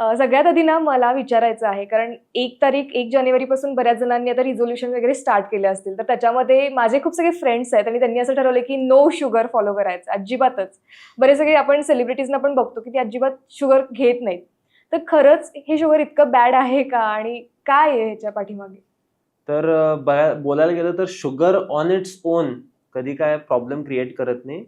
सगळ्यात आधी ना मला विचारायचं आहे कारण एक तारीख एक जानेवारी पासून बऱ्याच जणांनी आता रिझोल्युशन वगैरे स्टार्ट केले असतील. तर त्याच्यामध्ये माझे खूप सगळे फ्रेंड्स आहेत आणि त्यांनी असं ठरवलं की नो शुगर फॉलो करायचं अजिबातच. बरेच सगळे आपण सेलिब्रिटीजना पण बघतो की ते अजिबात शुगर घेत नाहीत. तर खरंच हे शुगर इतकं बॅड आहे का आणि काय आहे ह्याच्या पाठीमागे? तर बघा- बोलायला गेलं तर शुगर ऑन इट्स ओन कधी काय प्रॉब्लेम क्रिएट करत नाही.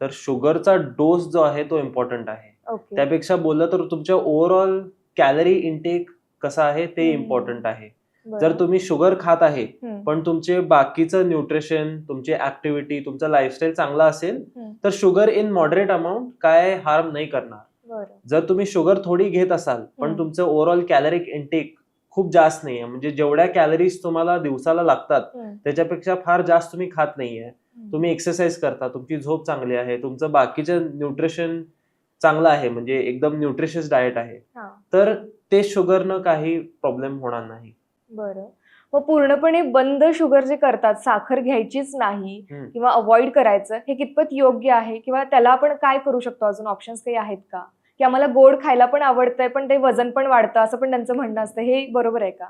तर शुगरचा डोस जो आहे तो इम्पॉर्टंट आहे. ओके त्यापेक्षा बोललं तर तुमच्या ओव्हरऑल कॅलरी इनटेक कसा आहे ते हम्म. इम्पॉर्टंट आहे. जर तुम्ही शुगर खात आहे पण तुमचे बाकीचं न्यूट्रिशन तुमची ऍक्टिव्हिटी तुमचं लाईफस्टाईल चांगला असेल हम्म. तर शुगर इन मॉडरेट अमाऊंट काय हार्म नाही करणार जर तुम्ही शुगर थोडी घेत असाल पण हम्म. तुमचं ओव्हरऑल कॅलरिक इनटेक खूप जास्त नाहीये म्हणजे जेवढ्या कॅलरीज तुम्हाला दिवसाला लागतात त्याच्यापेक्षा फार जास्त तुम्ही खात नाहीये. तुम्ही एक्सरसाइज करता तुमची झोप चांगली आहे तुमचं बाकीचं न्यूट्रिशन चांगलं आहे म्हणजे एकदम न्यूट्रिशियस डाएट आहे. तर ते शुगरनं काही प्रॉब्लेम होणार नाही. बरं. मग पूर्णपणे बंद शुगर जे करतात साखर घ्यायचीच नाही. किंवा अवॉइड करायचं हे कितपत योग्य आहे? किंवा त्याला आपण काय करू शकतो? अजून ऑप्शन्स काही आहेत का? की आम्हाला गोड खायला पण आवडतंय पण ते वजन पण वाढतं असं पण त्यांचं म्हणणं असतं. हे बरोबर आहे का?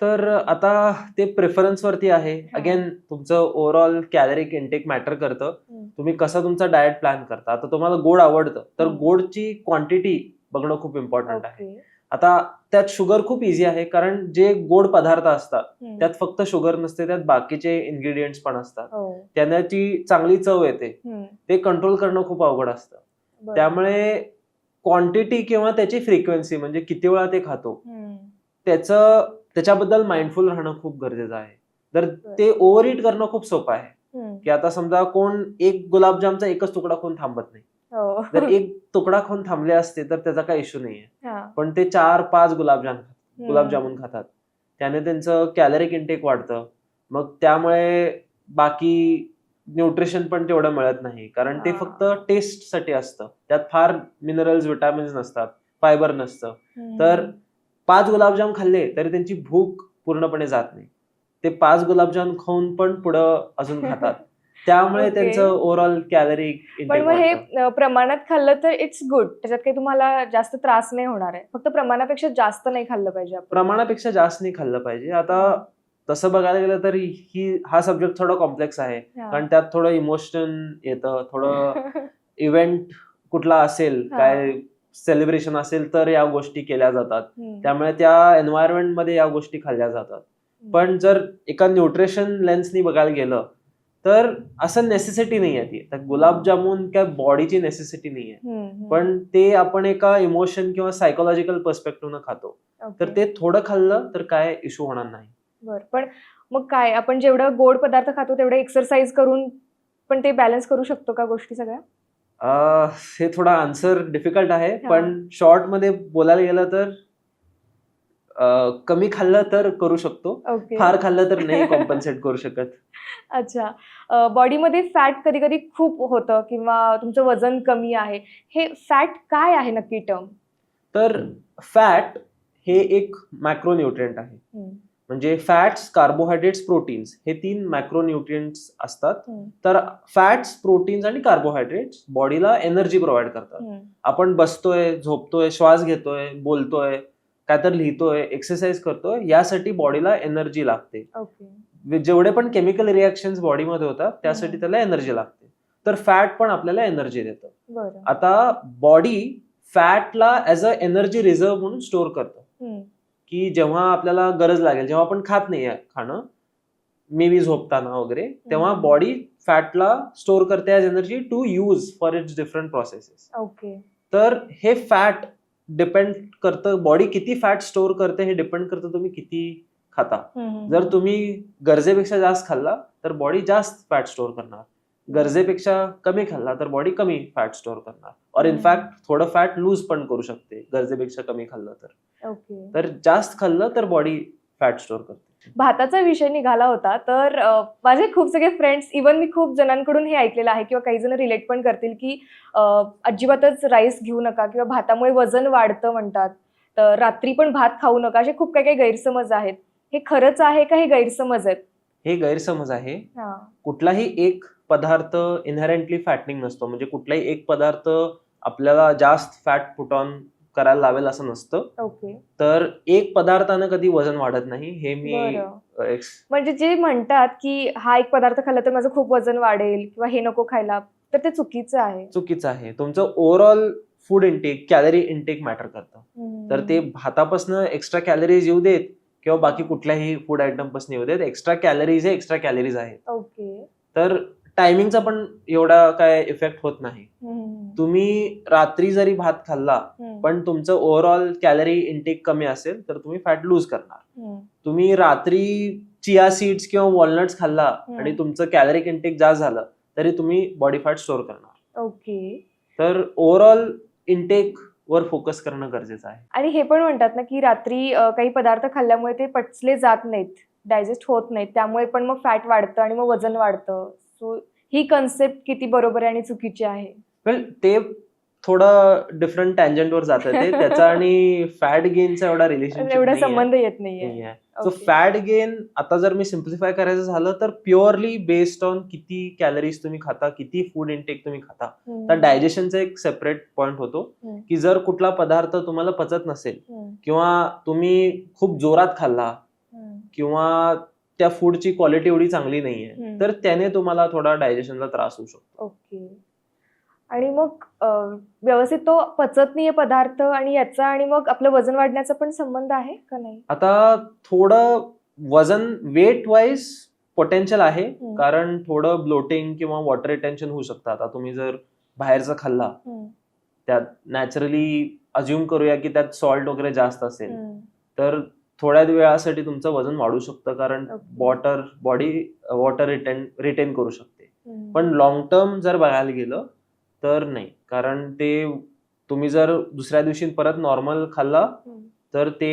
तर आता ते प्रेफरन्स वरती आहे. अगेन तुमचं ओव्हरऑल कॅलरिक इनटेक मॅटर करतं. तुम्ही कसा तुमचा डाएट प्लॅन करता आता तुम्हाला गोड आवडतं तर. गोडची क्वांटिटी बघणं खूप इम्पॉर्टंट आहे आता त्यात शुगर खूप इझी आहे कारण जे गोड पदार्थ असतात. त्यात फक्त शुगर नसते त्यात बाकीचे इन्ग्रेडियंट्स पण असतात हो त्यांना ती चांगली चव येते. ते कंट्रोल करणं खूप अवघड असतं. त्यामुळे क्वांटिटी किंवा त्याची फ्रिक्वेन्सी म्हणजे किती वेळा ते खातो. त्याचं त्याच्याबद्दल माइंडफुल राहणं खूप गरजेचं आहे तर ते ओव्हर इट करणं खूप सोपं आहे. की आता समजा कोण एक गुलाबजामचा एकच तुकडा कोण थांबत नाही. हो. जर एक तुकडा कोण थांबले असते तर त्याचा काही इश्यू नाहीये. हा. पण ते चार पाच गुलाबजाम. गुलाबजामुन खातात. त्याने त्यांचं कॅलरिक इंटेक वाढतं. मग त्यामुळे बाकी न्यूट्रिशन पण तेवढं मिळत नाही. कारण ते. फक्त टेस्टसाठी असतं. त्यात फार मिनरल्स विटामिन्स नसतात. फायबर नसतं. तर पाच गुलाबजाम खाल्ले तरी त्यांची भूक पूर्णपणे जात नाही. ते पाच गुलाबजाम खाऊन पण पुढं अजून खातात. त्यामुळे. त्यांचं ओव्हरऑल कॅलरिक पण मग हे प्रमाणात खाल्लं तर इट्स गुड त्याच्यात काही तुम्हाला जास्त त्रास नाही होणार आहे. फक्त प्रमाणापेक्षा जास्त नाही खाल्लं पाहिजे प्रमाणापेक्षा जास्त नाही खाल्लं पाहिजे. आता तसं बघायला गेलं तर ही हा सब्जेक्ट थोडा कॉम्प्लेक्स आहे. कारण त्यात थोडं इमोशन येतं थोडं इव्हेंट कुठला असेल. काय सेलिब्रेशन असेल तर या गोष्टी केल्या जातात. त्यामुळे त्या एन्व्हायरमेंटमध्ये या गोष्टी खाल्ल्या जातात. पण जर एका न्यूट्रिशन लेन्सनी बघायला गेलं तर असं नेसेसिटी नाही आहे ती तर गुलाबजामुन काय बॉडीची नेसेसिटी नाही आहे. पण ते आपण एका इमोशन किंवा सायकोलॉजिकल पर्स्पेक्टिव्हनं खातो. तर. ते थोडं खाल्लं तर काय इश्यू होणार नाही. बर पण मग काय? आपण जेवढं गोड पदार्थ खातो तेवढं एक्सरसाइज करून पण ते बॅलन्स करू शकतो का गोष्टी सगळ्या? हे थोडा आन्सर डिफिकल्ट आहे. पण शॉर्टमध्ये बोलायला गेलं तर कमी खाल्लं तर करू शकतो. फार खाल्लं तर नाही कॉम्पन्सेट करू शकत. अच्छा. बॉडीमध्ये फॅट कधी कधी खूप होतं किंवा तुमचं वजन कमी आहे. हे फॅट काय आहे नक्की टर्म तर फॅट हे एक मॅक्रोन्यूट्रिएंट आहे. म्हणजे फॅट्स कार्बोहायड्रेट्स प्रोटीन्स हे तीन मॅक्रोन्यूट्रिएंट्स असतात. तर फॅट्स प्रोटीन्स आणि कार्बोहायड्रेट्स बॉडीला एनर्जी प्रोव्हाइड करतात. आपण बसतोय झोपतोय श्वास घेतोय बोलतोय काय तर लिहितोय एक्सरसाइज करतोय यासाठी बॉडीला एनर्जी लागते. जेवढे पण केमिकल रिॲक्शन बॉडीमध्ये होतात त्यासाठी. त्याला एनर्जी लागते. तर फॅट पण आपल्याला एनर्जी देतं. आता बॉडी फॅटला ऍज अ एनर्जी रिझर्व्ह म्हणून स्टोअर करतं. की जेव्हा आपल्याला गरज लागेल जेव्हा आपण खात नाही खाणं मे बी झोपताना वगैरे तेव्हा. बॉडी फॅटला स्टोअर करते as energy to use for its different processes okay तर हे फॅट डिपेंड करतं बॉडी किती फॅट स्टोअर करते हे डिपेंड करतं तुम्ही किती खाता. जर तुम्ही गरजेपेक्षा जास्त खाल्ला तर बॉडी जास्त फॅट स्टोअर करणार. गरजेपेक्षा कमी खाल्ला तर बॉडी कमी फॅट स्टोअर करणार. और. इनफॅक्ट थोडं फॅट लूज पण करू शकते गरजेपेक्षा कमी खाल्लं तर. तर जास्त खाल्लं तर बॉडी फॅट स्टोअर करते. भाताचा विषय निघाला होता. तर माझे खूप सगळे फ्रेंड्स इवन मी खूप जणांकडून हे ऐकलेलं आहे किंवा काही जण रिलेट पण करतील की अजिबातच राईस घेऊ नका किंवा भातामुळे वजन वाढतं म्हणतात. तर रात्री पण भात खाऊ नका असे खूप काही काही गैरसमज आहेत. हे खरंच आहे का हे गैरसमज आहेत? हे गैरसमज आहे. कुठलाही एक पदार्थ इनहेरेंटली फॅटनिंग नसतो. म्हणजे कुठलाही एक पदार्थ आपल्याला जास्त फॅट पुट ऑन करायला लावेल असं नसतं. ओके. तर एक पदार्थानं कधी वजन वाढत नाही हे मी बरं. म्हणजे जे म्हणतात की हा एक पदार्थ खाल्ला तर माझं खूप वजन वाढेल किंवा हे नको खायला तर ते चुकीचं आहे. चुकीचं आहे. तुमचं overall food intake calorie intake matter करतं. तर ते भातापासून एक्स्ट्रा कॅलरीज येऊ देत किंवा बाकी कुठल्याही फूड आयटमपासून येऊ देत. एक्स्ट्रा कॅलरीज हे एक्स्ट्रा कॅलरीज आहेत. ओके. तर टायमिंगचा पण एवढा काय इफेक्ट होत नाही. तुम्ही रात्री जरी भात खाल्ला. पण तुमचं ओव्हरऑल कॅलरी इंटेक कमी असेल तर तुम्ही फॅट लूज करणार. तुम्ही रात्री चिया सीड्स किंवा वॉलनट्स खाल्ला. आणि तुमचं कॅलरिक इंटेक जास्त झालं तरी तुम्ही बॉडी फॅट स्टोअर करणार ओके तर ओव्हरऑल इंटेक वर फोकस करणं गरजेचं आहे आणि हे पण म्हणतात ना की रात्री काही पदार्थ खाल्ल्यामुळे ते पचले जात नाहीत डायजेस्ट होत नाहीत त्यामुळे पण मग फॅट वाढतं आणि मग वजन वाढतं सो ही कन्सेप्ट किती बरोबर आहे आणि चुकीची आहे वेल ते थोडं डिफरंट टँजंट वर जातं ते त्याचा आणि फॅट गेनचा एवढा एवढा रिलेशनशिप संबंध येत नाहीये सो. फॅट गेन आता जर मी सिम्प्लिफाय करायचं झालं तर प्युअरली बेस्ड ऑन किती कॅलरीज तुम्ही खाता किती फूड इंटेक तुम्ही खाता. तर डायजेशनचा एक सेपरेट पॉइंट होतो. की जर कुठला पदार्थ तुम्हाला पचत नसेल. किंवा तुम्ही खूप जोरात खाल्ला. किंवा त्या फूडची क्वालिटी एवढी चांगली नाहीये. तर त्याने तुम्हाला थोडा डायजेशनला त्रास होऊ शकतो ओके आणि मग व्यवस्थित तो पचत नाहीये पदार्थ आणि याचा आणि मग आपलं वजन वाढण्याचा पण संबंध आहे का नाही आता थोडं वजन वेट वाईज पोटेन्शियल आहे. कारण थोडं ब्लोटिंग किंवा वॉटर रिटेन्शन होऊ शकतं आता तुम्ही जर बाहेरचं खाल्ला. त्यात नॅचरली अज्युम करूया की त्यात सॉल्ट वगैरे जास्त असेल. तर थोड्या वेळासाठी तुमचं वजन वाढू शकतं कारण. Water body water retain retain करू शकते. पण लॉंग टर्म जर बघायला गेलं तर नाही कारण ते तुम्ही जर दुसऱ्या दिवशी परत नॉर्मल खाल्ला. तर ते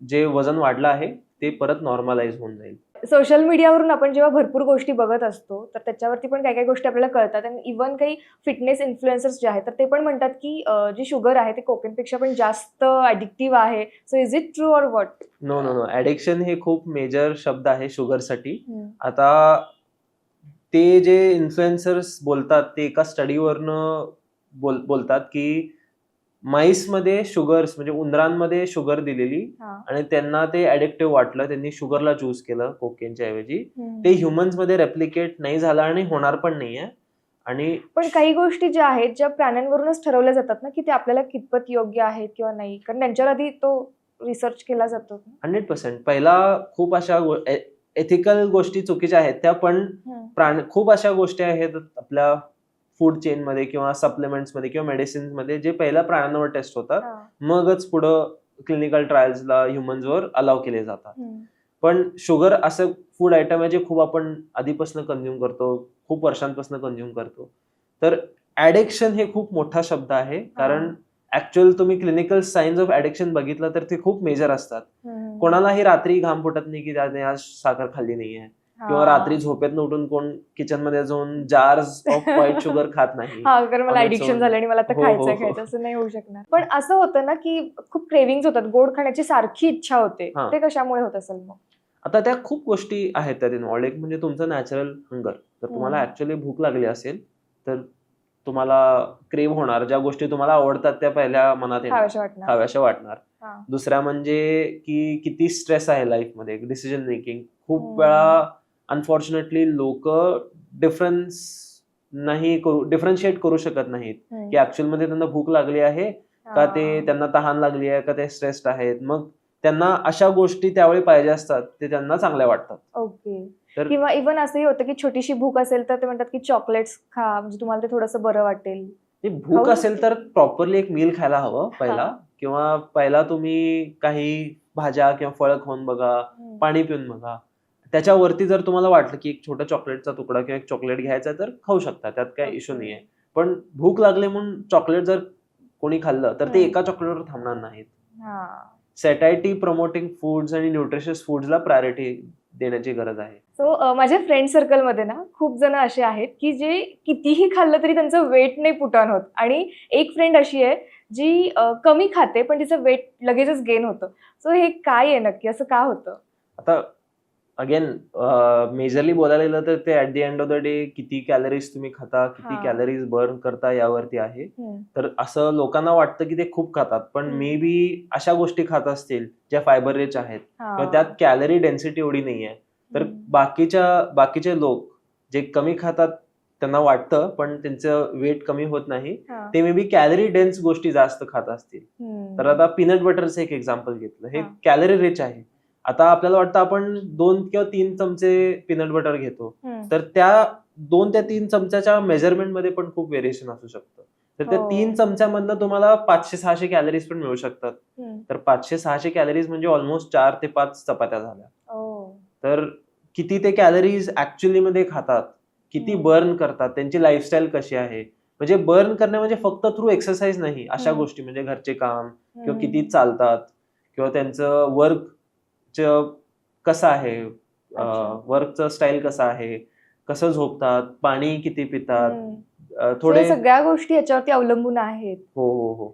जे वजन वाढलं आहे ते परत नॉर्मलाइज होऊन जाईल सोशल मीडियावरून आपण जेव्हा भरपूर गोष्टी बघत असतो तर त्याच्यावरती पण काही काही गोष्टी आपल्याला कळतात. आणि इव्हन काही फिटनेस इन्फ्लुएन्सर्स जे आहेत तर ते पण म्हणतात की जी शुगर आहे ते कोकेनपेक्षा पण जास्त ॲडिक्टिव्ह आहे. So is it true or what no no no addiction हे खूप मेजर शब्द आहे शुगरसाठी आता ते जे इन्फ्लुएन्सर्स बोलतात ते एका स्टडीवरनं बोल बोलतात की माईसमध्ये शुगर्स म्हणजे उंदरांमध्ये शुगर दिलेली हा. आणि त्यांना ते ऍडिक्टिव्ह वाटलं. त्यांनी शुगरला चूज केलं कोकेनच्या ऐवजी. हम्म. ते ह्युमन्समध्ये रेप्लिकेट नाही झालं आणि होणार पण नाहीये आणि पण काही गोष्टी ज्या आहेत ज्या प्राण्यांवरूनच ठरवल्या जातात ना की ते आपल्याला कितपत योग्य आहेत किंवा नाही. कारण त्यांच्यावर आधी तो रिसर्च केला जातो. हंड्रेड पर्सेंट पहिला खूप अशा एथिकल गोष्टी चुकीच्या आहेत त्या पण हम्म. प्राण खूप अशा गोष्टी आहेत आपल्या फूड चेन मध्ये किंवा सप्लिमेंट्समध्ये किंवा मेडिसिन्समध्ये जे पहिल्या प्राण्यांवर टेस्ट होतात. मगच पुढं क्लिनिकल ट्रायल्सला ह्युमन्सवर अलाव केले जातात. पण शुगर असं फूड आयटम आहे जे खूप आपण आधीपासून कन्झ्युम करतो खूप वर्षांपासून कन्झ्युम करतो तर ऍडिक्शन हे खूप मोठा शब्द आहे कारण ऍक्च्युअल तुम्ही क्लिनिकल सायन्स ऑफ ऍडिक्शन बघितलं तर ते खूप मेजर असतात. कोणालाही रात्री घाम फुटत नाही की त्याने आज साखर खाल्ली नाहीये किंवा हा. रात्री झोपेत उठून कोण किचनमध्ये जाऊन जार्स ऑफ व्हाईट शुगर खात नाही हा मला ऍडिक्शन. झालं आणि मला आता हो, हो, खायचं हो. खायचं असं नाही होऊ शकणार पण असं होतं ना की खूप क्रेविंग होतात गोड खाण्याची सारखी इच्छा होते हा. ते कशामुळे होत असेल मग आता त्या खूप गोष्टी आहेत त्यात इन्व्हॉल्ड एक म्हणजे तुमचं नॅचरल हंगर जर तुम्हाला हम्म. ऍक्च्युअली भूक लागली असेल तर तुम्हाला क्रेव होणार ज्या गोष्टी तुम्हाला आवडतात त्या पहिल्या मनात खाव्याशा वाटणार हा. दुसऱ्या म्हणजे की किती स्ट्रेस आहे लाईफमध्ये डिसिजन मेकिंग खूप. वेळा अनफॉर्च्युनेटली लोक डिफरन्स नाही करू डिफरन्शिएट करू शकत नाहीत. की ऍक्च्युअलमध्ये त्यांना भूक लागली आहे का ते. त्यांना तहान लागली आहे का ते स्ट्रेस्ड आहेत मग त्यांना अशा गोष्टी त्यावेळी पाहिजे असतात ते त्यांना चांगल्या वाटतात ओके किंवा इव्हन असंही होतं की छोटीशी भूक असेल तर ते म्हणतात की चॉकलेट्स खा म्हणजे तुम्हाला ते थोडंसं बरं वाटेल भूक असेल तर प्रॉपरली एक मील खायला हवं पहिला. किंवा पहिला तुम्ही काही भाज्या किंवा फळं खाऊन बघा. पाणी पिऊन बघा त्याच्यावरती जर तुम्हाला वाटलं की एक छोटा चॉकलेटचा तुकडा किंवा एक चॉकलेट घ्यायचा आहे तर खाऊ शकता. त्यात काही. इश्यू नाहीये. पण भूक लागली म्हणून चॉकलेट जर कोणी खाल्लं तर ते. एका चॉकलेटवर थांबणार नाहीत. हा. सेटायटी प्रमोटिंग फूड्स आणि न्यूट्रिशियस फूड्सला प्रायोरिटी देण्याची गरज आहे. सो माझ्या फ्रेंड सर्कलमध्ये ना खूप जण असे आहेत की जे कितीही खाल्लं तरी त्यांचं वेट नाही पुटॉन होत. आणि एक फ्रेंड अशी आहे जी अ, कमी खाते पण तिचं वेट लगेचच गेन होतं. सो हे काय आहे नक्की? असं का होतं? आता अगेन मेजरली बोलायला गेलं तर ते at the end of the day किती कॅलरीज तुम्ही खाता किती हा. कॅलरीज बर्न करता यावरती आहे हम्म. तर असं लोकांना वाटतं की ते खूप खातात पण. मे बी अशा गोष्टी खात असतील ज्या फायबर रिच आहेत हा. किंवा त्यात कॅलरी डेन्सिटी एवढी नाहीये तर हम्म. बाकीच्या बाकीचे लोक जे कमी खातात त्यांना वाटतं पण त्यांचं वेट कमी होत नाही हा. ते मे बी कॅलरी डेन्स गोष्टी जास्त खात असतील. तर आता पीनट बटरचं एक एक्झाम्पल घेतलं हे हा. कॅलरी रिच आहे आता आपल्याला वाटतं आपण दोन किंवा तीन चमचे पीनट बटर घेतो. तर त्या दोन त्या तीन चमच्याच्या मेजरमेंटमध्ये पण खूप व्हेरिएशन असू शकतं तर त्या हो. तीन चमच्यामधनं तुम्हाला पाचशे सहाशे कॅलरीज पण मिळू शकतात. तर पाचशे सहाशे कॅलरीज म्हणजे ऑलमोस्ट चार ते पाच चपात्या झाल्या ओ. तर किती ते कॅलरीज ऍक्च्युअली मध्ये खातात किती. बर्न करतात त्यांची लाईफस्टाईल कशी आहे म्हणजे बर्न करणे म्हणजे फक्त थ्रू एक्सरसाइज नाही अशा. गोष्टी म्हणजे घरचे काम किंवा. किती चालतात किंवा त्यांचं वर्क कसं आहे. वर्कचं स्टाईल कसं आहे? कसं झोपतात? पाणी किती पितात. अं, थोडे सगळ्या गोष्टी याच्यावरती अवलंबून आहेत. हो हो हो.